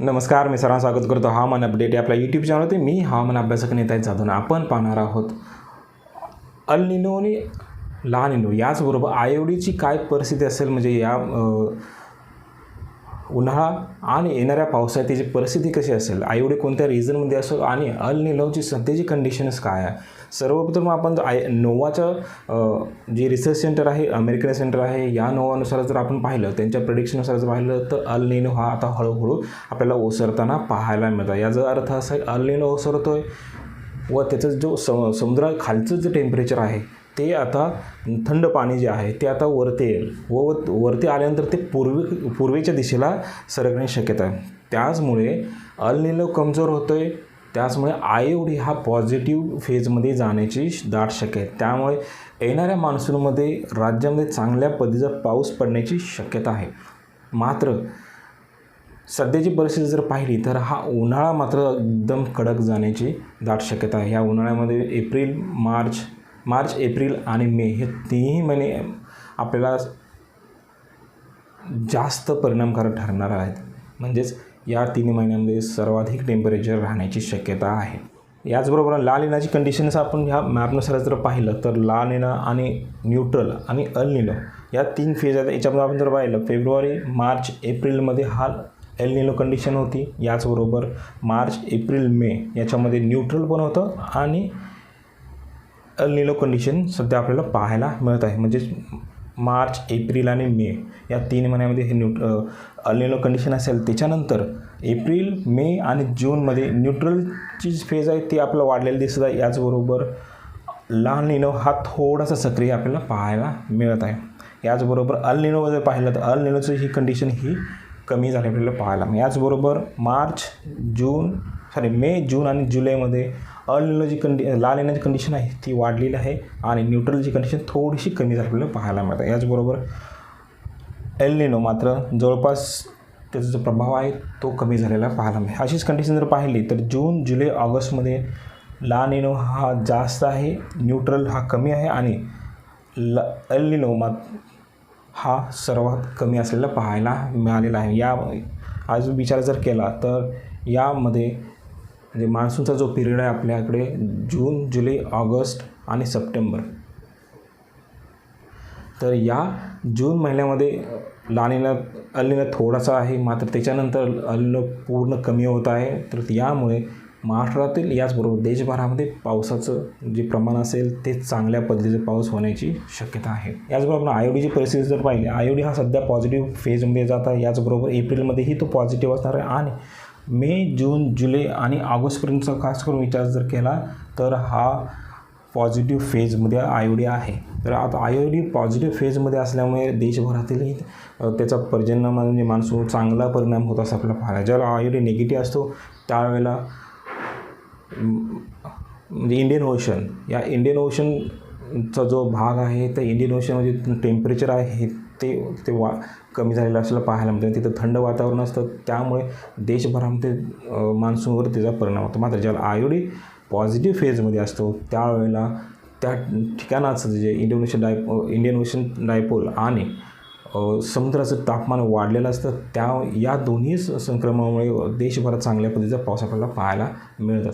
नमस्कार मी सर्वांचं स्वागत करतो. हवामान अपडेट या आपल्या यूट्यूब चॅनलवरती मी हवामान अभ्यासक नेता जाधून आपण पाहणार आहोत. अल निनो आणि लहान निनो याचबरोबर आयोडीची काय परिस्थिती असेल म्हणजे या उन्हाळा आणि येणाऱ्या पावसाळ्यात त्याची परिस्थिती कशी असेल? आयोडी कोणत्या रिजनमध्ये असेल आणि अल निलोची सध्याची कंडिशन्स काय आहे? सर्वप्रथम आपण जर आय नोवाचं जे रिसर्च सेंटर आहे अमेरिकन सेंटर आहे या नोवानुसार जर आपण पाहिलं त्यांच्या प्रिडिक्शनुसार जर पाहिलं तर अल निनो हा आता हळूहळू आपल्याला ओसरताना पाहायला मिळतं. याचा अर्थ असा आहे अल निनो आहे व त्याचं जो सम समुद्राखालचं जे टेम्परेचर आहे ते आता थंड पाणी जे आहे ते आता वरती येईल. व वरती आल्यानंतर ते पूर्वी पूर्वेच्या दिशेला सरकण्याची शक्यता आहे. त्याचमुळे अलनिलो कमजोर होतो आहे त्याचमुळे आयोडी हा पॉझिटिव्ह फेजमध्ये जाण्याची दाट शक्य आहे. त्यामुळे येणाऱ्या मान्सूनमध्ये राज्यामध्ये चांगल्या पद्धतीचा पाऊस पडण्याची शक्यता आहे. मात्र सध्याची परिस्थिती जर पाहिली तर हा उन्हाळा मात्र एकदम कडक जाण्याची दाट शक्यता आहे. ह्या उन्हाळ्यामध्ये एप्रिल मार्च मार्च एप्रिल आणि मे हे तीनही महिने आपल्याला जास्त परिणामकारक ठरणार आहेत. म्हणजेच या तीन महिन्यामध्ये सर्वाधिक टेम्परेचर राहण्याची शक्यता आहे. याचबरोबर लाल येण्याची कंडिशन्स आपण ह्या मॅपनुसार जर पाहिलं तर लाल येणं आणि न्यूट्रल आणि अल निलो या तीन फेज आहेत. याच्यामध्ये आपण जर पाहिलं फेब्रुवारी मार्च एप्रिलमध्ये हा एल निलो कंडिशन होती. याचबरोबर मार्च एप्रिल मे याच्यामध्ये न्यूट्रल पण होतं आणि अल निलो कंडिशन सध्या आपल्याला पाहायला मिळत आहे. म्हणजेच मार्च एप्रिल आणि मे या तीन महिन्यामध्ये हे न्यूट अल निलो कंडिशन असेल. त्याच्यानंतर एप्रिल मे आणि जूनमध्ये न्यूट्रलची फेज आहे ती आपल्याला वाढलेली दिसत आहे. याचबरोबर लहान निनो हा थोडासा सक्रिय आपल्याला पाहायला मिळत आहे. याचबरोबर अल निनो जर पाहिलं तर अल निनोचं ही कंडिशन ही कमी झाले आपल्याला पाहायला याचबरोबर मार्च जून सॉरी मे जून आणि जुलैमध्ये अल जी कंडि लाल येण्याची कंडिशन आहे ती वाढलेली आहे आणि न्यूट्रलची कंडिशन थोडीशी कमी झाली आपल्याला पाहायला मिळते. याचबरोबर एललिनो मात्र जवळपास त्याचा जो प्रभाव आहे तो कमी झालेला पाहायला मिळेल अशीच कंडिशन जर पाहिली तर जून जुलै ऑगस्टमध्ये ला निनो हा जास्त आहे न्यूट्रल हा कमी आहे आणि ल एल निनो हा सर्वात कमी असलेला पाहायला मिळालेला आहे. या आज विचार जर केला तर यामध्ये म्हणजे मान्सूनचा जो पिरियड आहे आपल्याकडे जून जुलै ऑगस्ट आणि सप्टेंबर. तर या जून महिन्यामध्ये लानेला अलीनं थोडासा आहे मात्र त्याच्यानंतर अल्ल पूर्ण कमी होत आहे. तर यामुळे महाराष्ट्रातील याचबरोबर देशभरामध्ये पावसाचं जे प्रमाण असेल ते चांगल्या पद्धतीचं पाऊस होण्याची शक्यता आहे. याचबरोबर आपण आयोडीची परिस्थिती जर पाहिली आयोडी हा सध्या पॉझिटिव्ह फेजमध्ये जात आहे. याचबरोबर एप्रिलमध्येही तो पॉझिटिव्ह असणार आहे. आणि मे जून जुलै आणि ऑगस्टपर्यंतचा खास करून विचार जर केला तर हा पॉझिटिव्ह फेजमध्ये आयोडी आहे. तर आता आयोडी पॉझिटिव्ह फेजमध्ये असल्यामुळे देशभरातीलही त्याचा पर्जन्य म्हणजे माणसून चांगला परिणाम होत असं आपल्याला पाहायला ज्याला आयोडी निगेटिव्ह असतो त्यावेळेला म्हणजे इंडियन ओशन या इंडियन ओशनचा जो भाग आहे तर इंडियन ओशनमध्ये टेम्परेचर आहे ते ते वा कमी झालेलं असल्याला पाहायला मिळतं. तिथं थंड वातावरण असतं. त्यामुळे देशभरामध्ये मान्सूनवर त्याचा परिणाम होतो. मात्र ज्याला आयोडी पॉझिटिव्ह फेजमध्ये असतो त्यावेळेला त्या ठिकाणाचं जे इंडोनेशियन डाय इंडियन ओशन डायपोल आणि समुद्राचं तापमान वाढलेलं असतं त्या या दोन्ही संक्रमणामुळे देशभरात चांगल्या पद्धतीचा पाऊस आपल्याला पाहायला मिळत असतो.